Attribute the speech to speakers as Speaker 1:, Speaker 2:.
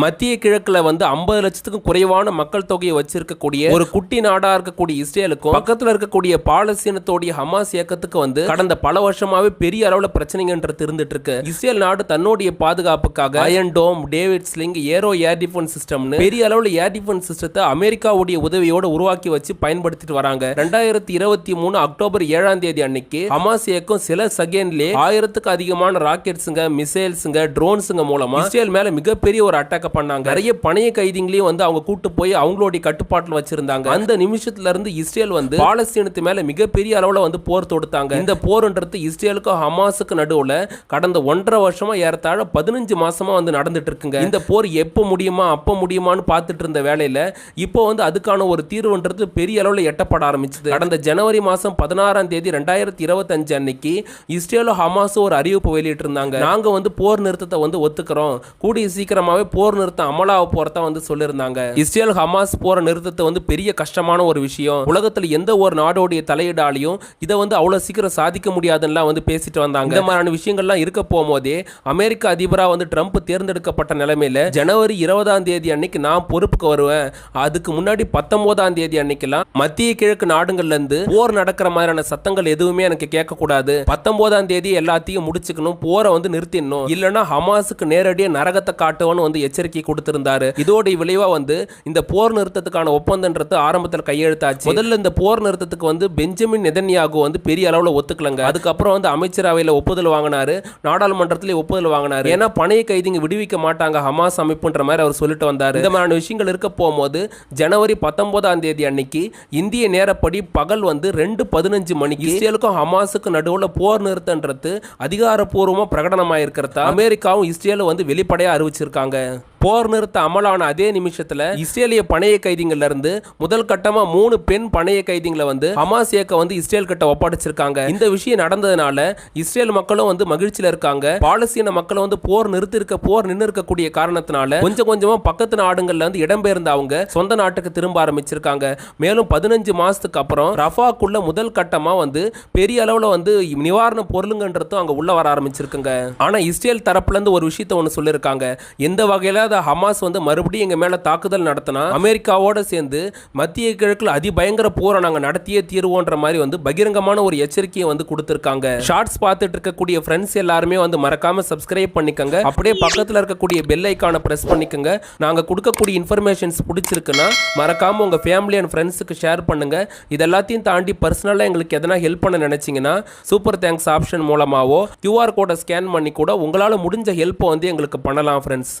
Speaker 1: மத்திய கிழக்குல வந்து ஐம்பது லட்சத்துக்கும் குறைவான மக்கள் தொகையை வச்சிருக்கக்கூடிய ஒரு குட்டி நாடா இருக்கக்கூடிய இஸ்ரேலுக்கும் பக்கத்துல இருக்கக்கூடிய பாலஸ்தீனத்தோடைய ஹமாஸ் இயக்கத்துக்கு வந்து கடந்த பல வருஷமாவே பெரிய அளவுல பிரச்சனைகன்றது இருந்துட்டு இருக்கு இஸ்ரேல் நாடு தன்னுடைய பாதுகாப்புக்காக iron dome David sling arrow air defence சிஸ்டம்னு பெரிய அளவுல ஏர் டிஃபென்ஸ் சிஸ்டத்தை அமெரிக்காவுடைய உதவியோட உருவாக்கி வச்சு பயன்படுத்திட்டு வராங்க. ரெண்டாயிரத்தி இருபத்தி மூணு அக்டோபர் ஏழாம் தேதி அன்னைக்கு ஹமாஸ் இயக்கம் சில செகண்ட்லேயே ஆயிரத்துக்கு அதிகமான ராக்கெட்ஸுங்க மிசைல்ஸுங்க ட்ரோன்ஸுங்க மூலமா இஸ்ரேல் மேல மிகப்பெரிய ஒரு அட்டாக் பண்ணாங்க. நிறைய பணைய கைதிங்களையும் வந்து அவங்க கூட்டு போய் அவங்களுடைய கட்டுப்பாட்டில் வச்சிருந்தாங்க. அந்த நிமிஷத்துல இருந்து இஸ்ரேல் வந்து பாலஸ்தீனத்து மேல மிகப்பெரிய அளவுல வந்து போர் தொடுத்தாங்க. இந்த போர்ன்றது இஸ்ரேலுக்கும் ஹமாஸுக்கு நடுவுல கடந்த ஒன்றரை வருஷமா ஏறத்தாழ பதினஞ்சு மாசமா வந்து நடந்துட்டு இருக்குங்க இந்த போர் எப்போ முடியுமா அப்போ முடியுமான்னு பார்த்துட்டு இருந்த வேலையில இப்போ வந்து அதுக்கான ஒரு தீர்வுன்றது பெரிய அளவுல எட்டப்பட ஆரம்பிச்சது. கடந்த ஜனவரி மாசம் பதினாறாம் தேதி ரெண்டாயிரத்தி இருபத்தஞ்சு அன்னைக்கு இஸ்ரேலும் ஹமாஸும் ஒரு அறிவிப்பு வெளியிட்டு இருந்தாங்க நாங்க வந்து போர் நிறுத்தத்தை வந்து ஒத்துக்கிறோம். கூடிய சீக்கிரமாவே போர் நிறுத்தம் அமலாக போறதா வந்து சொல்லியிருந்தாங்க இஸ்ரேல் ஹமாஸ் போற நிறுத்தத்தை வந்து பெரிய கஷ்டமான ஒரு விஷயம். உலகத்தில் எந்த ஒரு நாடோடைய தலையீடாலையும் இதை வந்து அவ்வளோ சீக்கிரம் சாதிக்க முடியாதுன்னா வந்து பேசிட்டு வந்தாங்க. இந்த மாதிரியான விஷயங்கள்லாம் இருக்க போகும்போதே அமெரிக்க அதிபரா வந்து ட்ரம்ப் தேர்ந்தெடுக்கப்பட்ட நிலைமையில ஜனவரி இருபதாம் தேதி அன்னைக்கு நான் பொறுப்புக்கு வருவேன். அதுக்கு முன்னாடி பத்தொன்பதாம் தேதி அன்னைக்கெல்லாம் மத்திய கிழக்கு நாடுகள்ல இருந்து போர் நடக்கிற மாதிரியான சத்தங்கள் எதுவுமே எனக்கு கேட்க கூடாது பத்தொன்பதாம் தேதி எல்லாத்தையும் முடிச்சுக்கணும் போரை வந்து நிறுத்திடணும். இல்லைன்னா ஹமாஸுக்கு நேரடியாக நரகத்தை காட்டுவோன்னு வந்து எச்சரிக்கை கொடுத்திருந்தாரு. இதோட விளைவா வந்து இந்த போர் நிறுத்தத்துக்கான ஒப்பந்தன்றது ஆரம்பத்தில் கையெழுத்தாச்சு. முதல்ல இந்த போர் நிறுத்தத்துக்கு வந்து பெஞ்சமின் நெதன்யாகு வந்து பெரிய அளவில் ஒத்துக்கலங்க. அதுக்கப்புறம் வந்து அமைச்சரவையில் ஒப்புதல் வாங்கினாரு. நாடாளுமன்றத்திலே ஒப்புதல் வாங்கினாரு. ஏன்னா பணைய கைதிங்க விடுவிக்க மாட்டாங்க ஹமாஸ் அமைப்புன்ற மாதிரி அவர் சொல்லிட்டு வந்தார். இந்த மாதிரியான விஷயங்கள் இருக்க போகும்போது ஜனவரி பத்தொன்பதாம் தேதி அன்னைக்கு இந்திய நேரப்படி பகல் வந்து ரெண்டு பதினஞ்சு மணிக்கு இஸ்ரேலுக்கும் ஹமாஸுக்கும் நடுவில் போர் நிறுத்தன்றது அதிகாரப்பூர்வமாக பிரகடனமாக இருக்கிறதா அமெரிக்காவும் இஸ்ரேலும் வந்து வெளிப்படையாக அறிவிச்சிருக்காங்க. போர் நிறுத்த அமலான அதே நிமிஷத்துல இஸ்ரேலிய பணைய கைதிகள்ல இருந்து முதல் கட்டமா மூணு பெண் பணைய கைதிகளை வந்து ஹமாஸ் இயக்க வந்து இஸ்ரேல் கிட்ட ஒப்படைச்சிருக்காங்க. இந்த விஷயம் நடந்ததுனால இஸ்ரேல் மக்களும் வந்து மகிழ்ச்சியில இருக்காங்க. பாலஸ்தீன மக்களும் வந்து போர் நிறுத்தி இருக்க போர் நின்று இருக்கக்கூடிய காரணத்தினால கொஞ்சம் கொஞ்சமா பக்கத்து நாடுகள்ல இருந்து இடம்பெயர்ந்த அவங்க சொந்த நாட்டுக்கு திரும்ப ஆரம்பிச்சிருக்காங்க. மேலும் பதினஞ்சு மாசத்துக்கு அப்புறம் ரஃபாக்குள்ள முதல் கட்டமா வந்து பெரிய அளவுல வந்து நிவாரண பொருளுங்கன்றதும் அங்க உள்ள வர ஆரம்பிச்சிருக்குங்க. ஆனா இஸ்ரேல் தரப்புல இருந்து ஒரு விஷயத்த ஒன்று சொல்லியிருக்காங்க எந்த வகையில அதை ஹமாஸ் வந்து மறுபடியும் எங்க மேலே தாக்குதல் நடத்தினா அமெரிக்காவோட சேர்ந்து மத்திய கிழக்குல அதிபயங்கர போரை நாங்கள் நடத்தியே தீருவோன்ற மாதிரி வந்து பகிரங்கமான ஒரு எச்சரிக்கையை வந்து கொடுத்துருக்காங்க. ஷார்ட்ஸ் பார்த்துட்டு இருக்கக்கூடிய ஃப்ரெண்ட்ஸ் எல்லாருமே வந்து மறக்காம சப்ஸ்கிரைப் பண்ணிக்கோங்க. அப்படியே பக்கத்தில் இருக்கக்கூடிய பெல் ஐக்கானை ப்ரெஸ் பண்ணிக்கோங்க. நாங்கள் கொடுக்கக்கூடிய இன்ஃபர்மேஷன்ஸ் பிடிச்சிருக்குன்னா மறக்காம உங்கள் ஃபேமிலி அண்ட் ஃப்ரெண்ட்ஸுக்கு ஷேர் பண்ணுங்க. இது எல்லாத்தையும் தாண்டி பர்சனலாக எங்களுக்கு எதனா ஹெல்ப் பண்ண நினைச்சீங்கன்னா சூப்பர் தேங்க்ஸ் ஆப்ஷன் மூலமாகவோ கியூஆர் கோடை ஸ்கேன் பண்ணி கூட உங்களால் முடிஞ்ச ஹெல்ப்பை வந்து எங்களுக்கு பண்ணலாம் ஃப்ரெண்ட்ஸ்